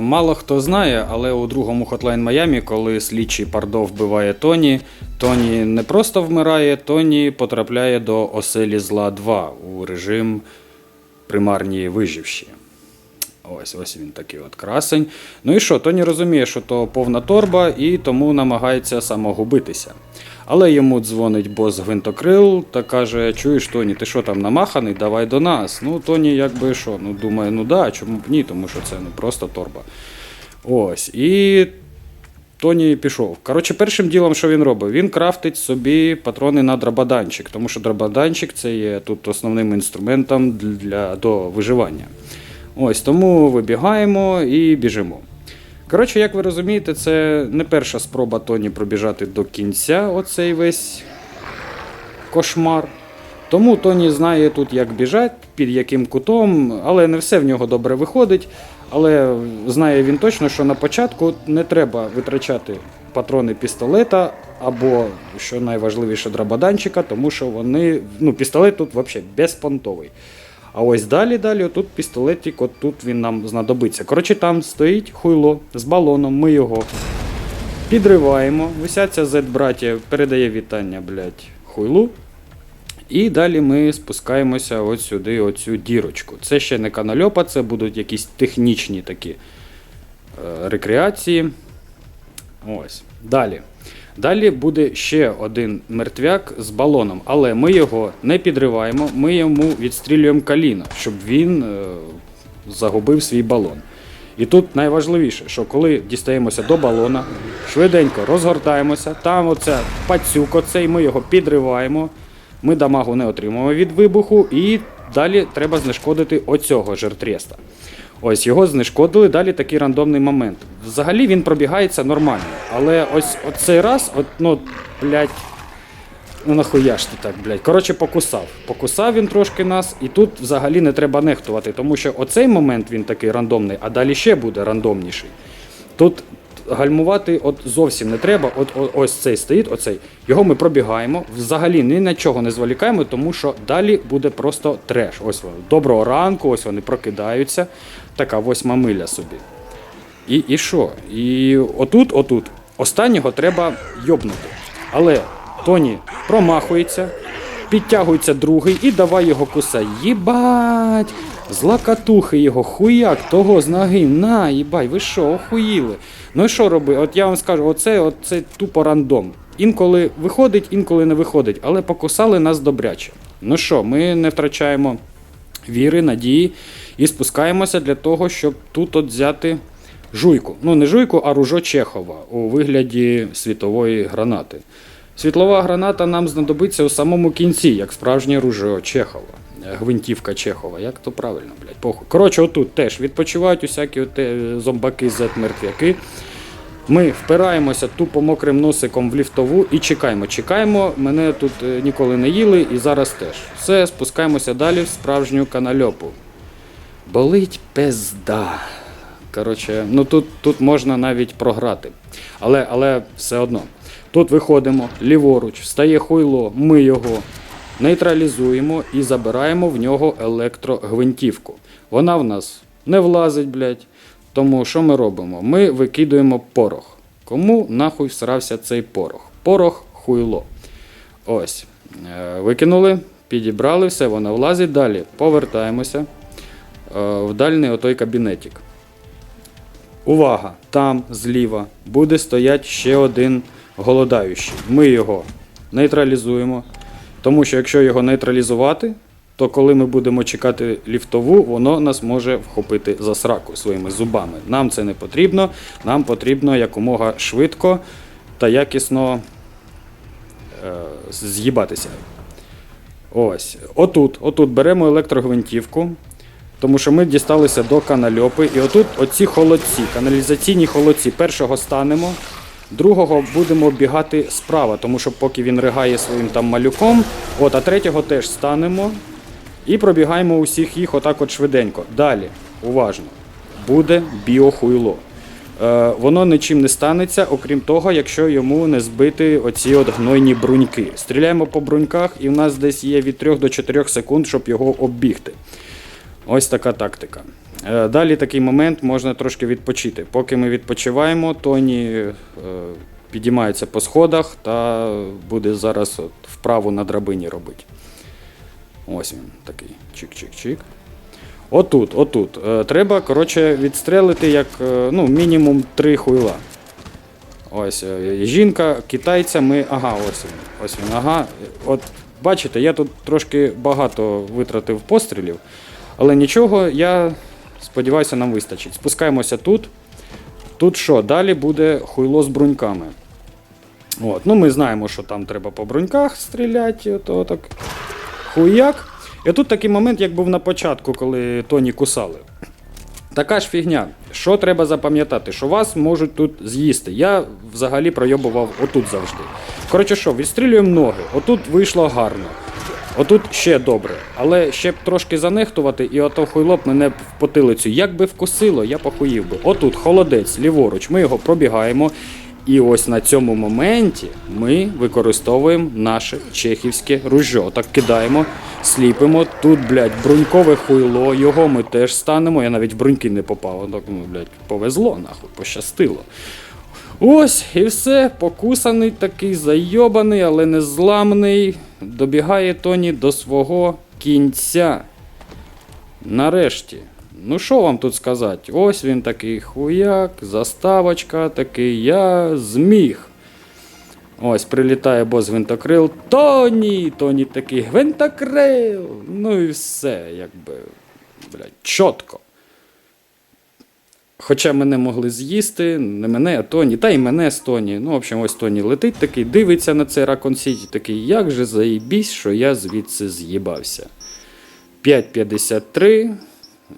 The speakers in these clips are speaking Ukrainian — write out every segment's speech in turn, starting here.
Мало хто знає, але у другому Hotline Miami, коли слідчий Пардо вбиває Тоні, Тоні не просто вмирає, Тоні потрапляє до оселі зла 2 у режим примарні виживші. Ось ось він такий от красень. Ну і що, Тоні розуміє, що то повна торба, і тому намагається самогубитися. Але йому дзвонить бос гвинтокрил та каже: Чуєш, Тоні, ти що там намаханий? Давай до нас. Ну, Тоні, якби що, ну думає, ну да, чому б ні, тому що це ну, просто торба. Ось. І Тоні пішов. Коротше, першим ділом, що він робить? Він крафтить собі патрони на драбаданчик, тому що драбаданчик це є тут основним інструментом для, до виживання. Ось тому вибігаємо і біжимо. Коротше, як ви розумієте, це не перша спроба Тоні пробіжати до кінця оцей весь кошмар. Тому Тоні знає тут, як біжать, під яким кутом, але не все в нього добре виходить. Але знає він точно, що на початку не треба витрачати патрони пістолета або, що найважливіше, драбаданчика, тому що вони. Ну, пістолет тут взагалі безпонтовий. А ось далі, далі, отут пістолетик, от тут він нам знадобиться. Коротше, там стоїть хуйло з балоном, ми його підриваємо. Висяться Z-браття, передає вітання, блядь, хуйлу. І далі ми спускаємося от сюди, оцю дірочку. Це ще не канальопа, це будуть якісь технічні такі е, рекреації. Ось. Далі. Далі буде ще один мертвяк з балоном, але ми його не підриваємо, ми йому відстрілюємо коліно, щоб він е, загубив свій балон. І тут найважливіше, що коли дістаємося до балона, швиденько розгортаємося, там оце пацюк оцей, ми його підриваємо, ми дамагу не отримуємо від вибуху, і далі треба знешкодити оцього жертреста. Ось його знешкодили, далі такий рандомний момент. Взагалі він пробігається нормально, але ось цей раз, от, ну, блядь, ну нахуя ж ти так, блядь. Коротше, покусав. Покусав він трошки нас, і тут взагалі не треба нехтувати, тому що оцей момент він такий рандомний, а далі ще буде рандомніший. Тут гальмувати от зовсім не треба. От, о- ось цей стоїть, оцей. Його ми пробігаємо, взагалі ні на чого не зволікаємо, тому що далі буде просто треш. Ось вони. Доброго ранку, ось вони прокидаються. Така восьма миля собі. І, і що? І отут, отут, останнього треба йобнути. Але Тоні промахується, підтягується другий і давай його кусай. Їбать! З лакатухи його, хуяк, того з ноги, на, їбай, ви що, охуїли? Ну і що роби? От я вам скажу, оце, оце тупо рандом. Інколи виходить, інколи не виходить, але покусали нас добряче. Ну що, ми не втрачаємо віри, надії і спускаємося для того, щоб тут от взяти жуйку. Ну, не жуйку, а ружо Чехова у вигляді світової гранати. Світлова граната нам знадобиться у самому кінці, як справжнє ружо Чехова. Е, Гвинтівка Чехова, як то правильно, блядь, похуй. Коротше, отут теж відпочивають усякі е, зомбаки з мертвяки. Ми впираємося тупо мокрим носиком в ліфтову і чекаємо. Чекаємо, мене тут е, ніколи не їли і зараз теж. Все, спускаємося далі в справжню канальопу. Болить пизда. Коротше, ну тут, тут можна навіть програти. Але, але все одно. Тут виходимо ліворуч, встає хуйло, ми його нейтралізуємо і забираємо в нього електрогвинтівку. Вона в нас не влазить, блядь. Тому що ми робимо? Ми викидуємо порох. Кому нахуй всрався цей порох? Порох хуйло. Ось. Е, Викинули, підібрали все, вона влазить далі. Повертаємося е, в дальний отой кабінетик. Увага! Там зліва буде стоять ще один голодаючий. Ми його нейтралізуємо. Тому що якщо його нейтралізувати, то коли ми будемо чекати ліфтову, воно нас може вхопити за сраку своїми зубами. Нам це не потрібно. Нам потрібно якомога швидко та якісно е, з'їбатися. Ось. Отут, отут беремо електрогвинтівку, тому що ми дісталися до канальопи. І отут оці холодці, каналізаційні холодці. Першого станемо, другого будемо бігати справа, тому що поки він ригає своїм там малюком. От, а третього теж станемо і пробігаємо усіх їх отак от швиденько. Далі, уважно, буде біохуйло. Е, воно нічим не станеться, окрім того, якщо йому не збити оці от гнойні бруньки. Стріляємо по бруньках, і в нас десь є від 3 до 4 секунд, щоб його оббігти. Ось така тактика. Е, Далі такий момент можна трошки відпочити. Поки ми відпочиваємо, Тоні е, підіймається по сходах та буде зараз от вправу на драбині робити. Ось він такий чик-чик-чик. Отут, отут. Е, Треба, коротше, відстрелити як ну, мінімум три хуйла. Ось жінка, китайця, ми. Ага, ось він. Ось він. Ага. От бачите, я тут трошки багато витратив пострілів, але нічого, я сподіваюся, нам вистачить. Спускаємося тут. Тут що? Далі буде хуйло з бруньками. От, ну ми знаємо, що там треба по бруньках стріляти, ото так. Хуяк. І тут такий момент, як був на початку, коли Тоні кусали. Така ж фігня. Що треба запам'ятати? Що вас можуть тут з'їсти. Я взагалі пройобував отут завжди. Коротше, що, відстрілюємо ноги. Отут вийшло гарно. Отут ще добре. Але ще б трошки занехтувати, і ото хуйло б мене в потилицю. Як би вкусило, я похуїв би. Отут холодець, ліворуч, ми його пробігаємо. І ось на цьому моменті ми використовуємо наше чехівське ружьо. Так кидаємо, сліпимо. Тут, блядь, брунькове хуйло, його ми теж станемо. Я навіть в бруньки не попав. Так, ну, блядь, повезло, нахуй, пощастило. Ось, і все, покусаний такий, зайобаний, але не зламаний. Добігає Тоні до свого кінця. Нарешті. Ну що вам тут сказати? Ось він такий хуяк, заставочка, такий я зміг. Ось прилітає бос гвинтокрил. Тоні! Тоні такий гвинтокрил. Ну і все, якби. Блядь, чітко. Хоча мене могли з'їсти, не мене, а Тоні, та й мене з Тоні. Ну, в общем, ось Тоні летить такий, дивиться на цей Raccoon City, такий, як же заїбісь, що я звідси з'їбався. 5.53.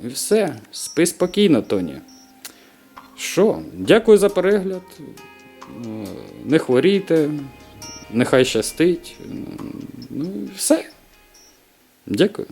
І все. Спи спокійно, Тоні. Що? Дякую за перегляд. Е, Не хворійте. Нехай щастить. Ну, все. Дякую.